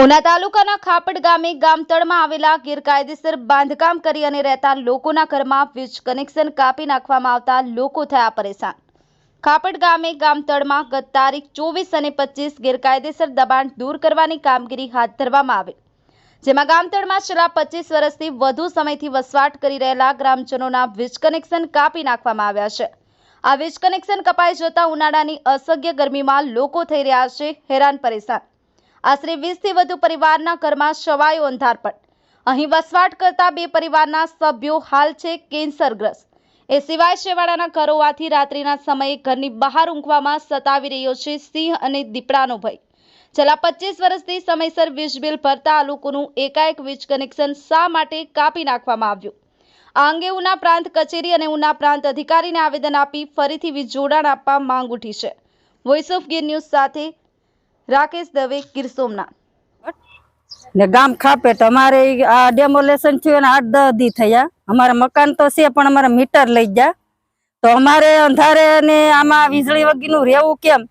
ઉના તાલુકાના ખાપડ ગામે ગામતળમાં આવેલા ગેરકાયદેસર બાંધકામ કરી અને રહેતા લોકોના ઘરમાં વીજ કનેક્શન કાપી નાખવામાં આવતા લોકો થયા પરેશાન. ખાપડ ગામે ગામતળમાં ગત તારીખ ચોવીસ અને પચીસ ગેરકાયદેસર દબાણ દૂર કરવાની કામગીરી હાથ ધરવામાં આવે. જેમાં ગામતળમાં છેલ્લા પચીસ વર્ષથી વધુ સમયથી વસવાટ કરી રહેલા ગ્રામજનોના વીજ કનેક્શન કાપી નાખવામાં આવ્યા છે. આ વીજ કનેક્શન કપાઈ જતા ઉનાળાની અસહ્ય ગરમીમાં લોકો થઈ રહ્યા છે, હેરાન પરેશાન. આશરે વીસથી વધુ પરિવારના ઘરમાં છવાયો અંધારપટ અહીં વસવાટ કરતા બે પરિવારના સભ્યો હાલ છે કેન્સરગ્રસ્ત. એ સિવાય શેવાળાના ઘરો હોવાથી રાત્રિના સમયે ઘરની બહાર ઊંઘવામાં સતાવી રહ્યો છે સિંહ અને દીપડાનો ભય. છેલ્લા પચીસ વર્ષથી સમયસર વીજ બિલ ભરતા આ લોકોનું એકાએક વીજ કનેક્શન શા માટે કાપી નાખવામાં આવ્યું? આ અંગે ઉના પ્રાંત કચેરી અને ઉના પ્રાંત અધિકારીને આવેદન આપી ફરીથી વીજ જોડાણ આપવા માંગ ઉઠી છે. વોઇસ ઓફ ગીર ન્યૂઝ સાથે રાકેશ દવે ગીર સોમનાથ. ને ગામ ખાપે તો અમારે આ ડેમોલેશન થયું આઠ દસ દી થયા. અમારા મકાન તો છે, પણ અમારા મીટર લઈ ગયા. તો અમારે અંધારે ને આમાં વીજળી વગીનું રહેવું કેમ?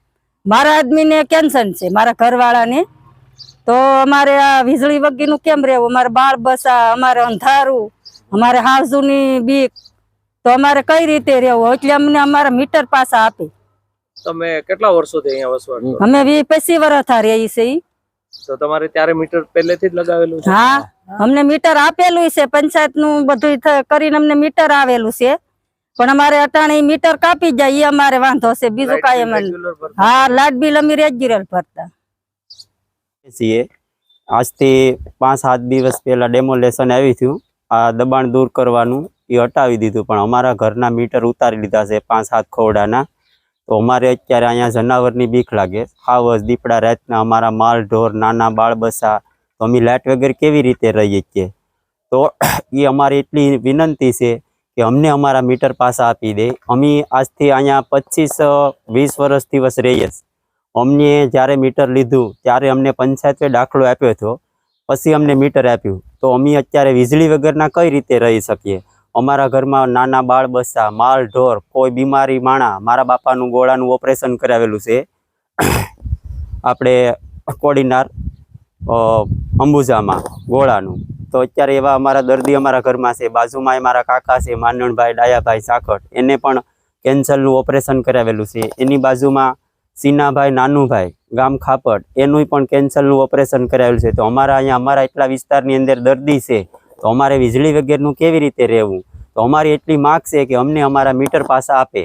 મારા આદમીને કેન્સર છે, મારા ઘરવાળાને. તો અમારે આ વીજળી વગીનું કેમ રહેવું? અમારે બાળ બસા, અમારે અંધારું, અમારે હાવજુની બીક. તો અમારે કઈ રીતે રહેવું? એટલે અમને અમારા મીટર પાસા આપે. તમે કેટલા વર્ષોથી અહીંયા વસવાટ કરો અમે વી પચીસ વર્ષ રહી છે તો તમારે ત્યારે મીટર પહેલેથી જ લગાવેલું છે? હા અમને મીટર આપેલું છે પંચાયતનું બધું કરીને અમને મીટર આવેલું છે. પણ અમારે અટાણે મીટર કાપી જાય એ અમારે વાંધો છે. બીજું કાંઈ ભરતા? હા લાઇટ બિલ અમે રેગ્યુલર ભરતા. છીએ. આજથી પાંચ સાત દિવસ પહેલા ડેમોલેશન આવી થયું. આ દબાણ દૂર કરવાનું એ હટાવી દીધું. પણ અમારા ઘરના મીટર ઉતારી લીધા છે પાંચ સાત ખોવડાના તો અમારે અત્યારે અહીંયા જનાવરની બીક લાગે. ખાવસ દીપડા રાતના અમારા માલ, ઢોર, નાના બાળ બસા તો અમે લાઇટ વગર કેવી રીતે રહીએ છીએ? તો એ અમારી એટલી વિનંતી છે કે અમને અમારા મીટર પાસા આપી દે. અમે આજથી અહીંયા પચીસ વીસ વર્ષ દિવસ રહીએ. અમને જ્યારે મીટર લીધું, ત્યારે અમને પંચાયતે દાખલો આપ્યો હતો. પછી અમને મીટર આપ્યું. તો અમે અત્યારે વીજળી વગરના કઈ રીતે રહી શકીએ? અમારા ઘરમાં નાના બાળ બસા માલ, ઢોર, કોઈ બીમારી, માણા, મારા બાપાનું ગોળાનું ઓપરેશન કરાવેલું છે. આપણે કોડીનાર અંબુજામાં ગોળાનું. તો અત્યારે એવા અમારા દર્દી અમારા ઘરમાં છે. બાજુમાં મારા કાકા છે માનણભાઈ ડાયાભાઈ સાખટ એને પણ કેન્સરનું ઓપરેશન કરાવેલું છે. એની બાજુમાં સીનાભાઈ, નાનુભાઈ, ગામ ખાપડ. એનું પણ કેન્સરનું ઓપરેશન કરાવેલું છે. તો અમારા અહીંયા, અમારા એટલા વિસ્તારની અંદર દર્દી છે. તો અમારે વીજળી વગરનું કેવી રીતે રહેવું? તો અમારી એટલી માગ છે કે અમને અમારા મીટર પાસા આપે.